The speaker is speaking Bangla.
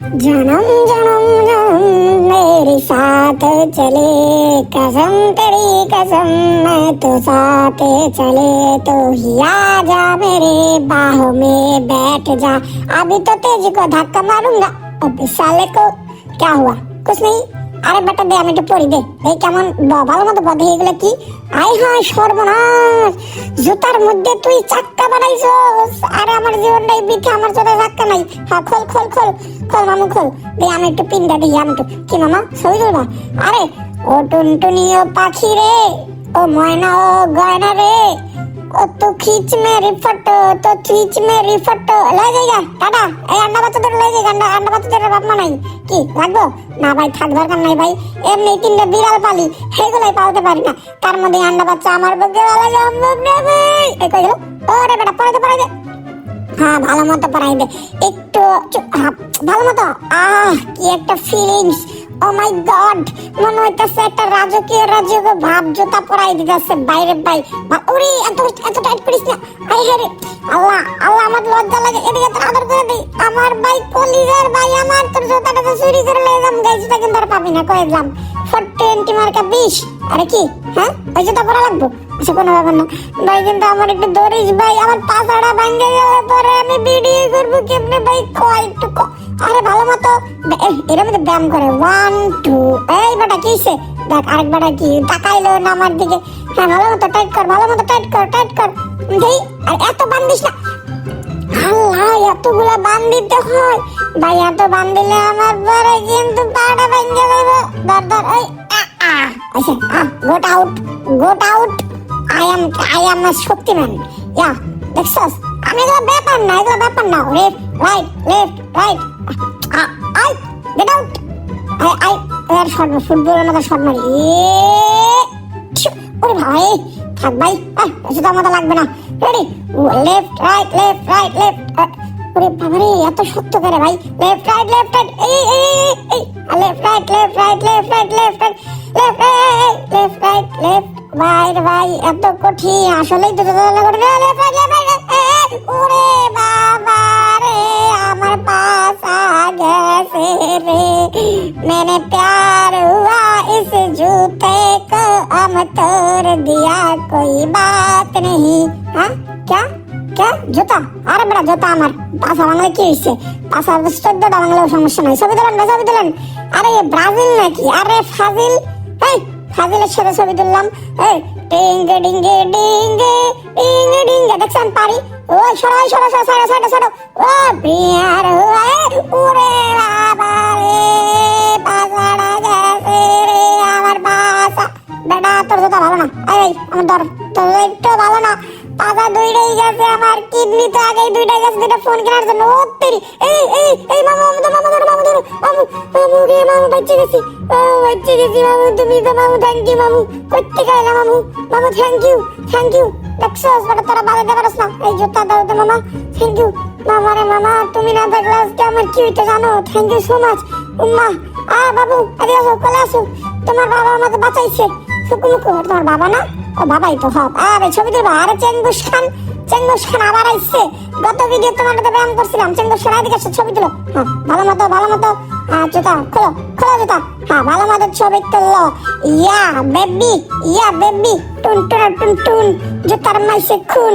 जन्म जन्म जन्म, मेरे साथ चले, कसम तेरी कसम, मैं तो साथ चले तो ही आ जा मेरे बाहों में बैठ जा। अभी तो तेज को धक्का मारूँगा। अब साले को क्या हुआ? कुछ नहीं। আরে বেটা দে, আমি একটু পড়ি দে। এই কেমন ভালো মতো পথে এগুলো কি? আই হায় সর্বনাশ। জুতার মধ্যে তুই চাক্কা বানাইছস। আরে আমার জীবনটাই বিথে, আমার চোখে চাক্কা নাই। হ্যাঁ খোল খোল খোল। খোল মামু, খোল। দে, আমি একটু পিনটা দিই আমি একটু কি মামা, ছবি তুলবা? আরে, ও টুনটুনি ও পাখি রে, ও ময়না ও গয়না রে। ও, তো খিচ মেরি ফটো, তো খিচ মেরি ফটো। লয়ে যাইগা টাটা। এই আন্ডা বাচ্চাদের লয়ে যাইগা আন্ডা আন্ডা বাচ্চাদের বাপ মা নাই। কি, লাগবো? না ভাই, থাক, দরকার নাই ভাই। এমনি তিনটা বিড়াল পালি সেগুলাই পালতে পারি না। তার মধ্যে আন্ডা বাচ্চা আমার পক্ষে ভালো সম্ভব না ভাই। এই কই গেল? ওরে বেটা পড়াইতে পড়াইতে হ্যাঁ ভালো মতো পড়াই দে একটু ভালো মতো। আহ, কি একটা ফিলিংস ও মাই গড মনে হইতেছে একটা রাজকীয় রাজকীয় ভাব জুতা পরাই দিতেছে বাইরে বাই বা- ওরে, এত এত টাইট করিস না। আই হারে আল্লাহ আল্লাহ আমার লজ্জা লাগে। এদিকে তোর আদর করে দিই আমার ভাই কলিজার ভাই, আমার তোর জুতাটা তো চুরি করে লয়ে যাম। গাই জুতা কিন্তু আর পাবি না। কয়ে যাম ফোর টোয়েন্টি মার্কা বিশ। আরে কি? হ্যাঁ? ওই জুতা পরা লাগবো? আচ্ছা কোনো ব্যাপার না। ভাই, কিন্তু আমার একটু ধরিস ভাই, আমার পাছাড়া ভাঙ্গে গেলে পরে আমি ভিডিও করব কেমনে, ভাই কয় একটু ক- আরে, ভালো মতো এর মধ্যে ব্যায়াম করে। ওয়ান টু এই বেটা কিসে দেখ, আরেক বেটা কি তাকাইলো না আমার দিকে। হ্যাঁ ভালো মতো টাইট কর, ভালো মতো টাইট কর টাইট কর। দেই আর এত বান্ধিস না। আল্লাহ, এতগুলা বান দিতে হয়। ভাই, এত বান দিলে আমার পরে কিন্তু পাটা ভেঙে যাবে ধর ধর, এই আই এম আ শক্তিমান ইয়া দেখছস আমি এগুলো ব্যাপার না এগুলো ব্যাপার না left right left right I get ফুটবলের মতো শর্ট মারি ওরে ভাই, থাক ভাই শুধু আমাদের লাগবে না। Ready left right left right left ওরে বাবারে এত শক্ত করে ভাই লেফট রাইট লেফট রাইট এই এই এই left right left right left right left right left right left right left ভাই রে ভাই এত কঠিন আসলেই তো লেফট রাইট লেফট রাইট ওরে বাবা রে আমার পাস আ গেছে রে मैंने प्यार हुआ इस जूते को अब तोड़ दिया कोई बात नहीं हाँ क्या क्या জুতা? আরে বেটা, জুতা আমার। পাশা বাংলায় কি হয়েছে পাশা চোদ্দটা বাংলাও সমস্যা নাই। ছবি তুলেন না ছবি তুলেন। আরে ব্রাজিল নাকি? আরে, ফাজিল। এই ফাজিলের সাথে ছবি তুললাম। এই ডিঙ্গে ডিঙ্গে ডিঙ্গে ডিঙ্গে ডিঙ্গে। দেখছেন, পারি? ও সরাই সরা সরা সাইডে সাইডে সাইডে ও বিয়ার হুয়া উরে বাবা রে গেছে রে আমার বাসা বেটা, তোর জুতা ভালো না? এই আমার ধর তোর একটু ভালো না। পাতা দুইটাই গেছে আমার, কিডনি তো আগেই দুইটাই গেছে, দুইটা ফোন কেনার জন্য। ও, তেরি, এই এই এই, মামু মামু মামু, ধর মামু ধর, মামু মামু রে মামু বাচ্চা গেছি। ও বাচ্চা গেছি, মামু, তুমি তো, মামু থ্যাংক ইউ মামু। করতে গেলে মামু? মামু থ্যাংক ইউ থ্যাংক ইউ দেখছস বেটা তোরা ভালো দেবে না। এই জুতা দাও তো, মামা। থ্যাংক ইউ মামা রে, মামা, তুমি না থাকলে আজকে আমার কি হইতো জানো? থ্যাংক ইউ সো মাচ উম্মা আ বাবু, এদিকে আসো, কলে আসো। তোমার বাবা আমাকে বাঁচাইছে। সুকুমুকু তোমার বাবা না? ও বাবাই তো হব আরে ছবি তুলবা। আরে চেঙ্গুস খান চেঙ্গুস খান আবার আইছে। গত ভিডিও তোমার তো ব্যায়াম করছিলাম। চেঙ্গুস খান, এদিকে ছবি তুলো। হ্যাঁ ভালো মতো ভালো মতো জুতা খোলো খোলো জুতা। হ্যাঁ ভালো মতো ছবি তুললো ইয়া, বেবি ইয়া, বেবি। টুন টুন টুন টুন জুতার মাইসে খুন।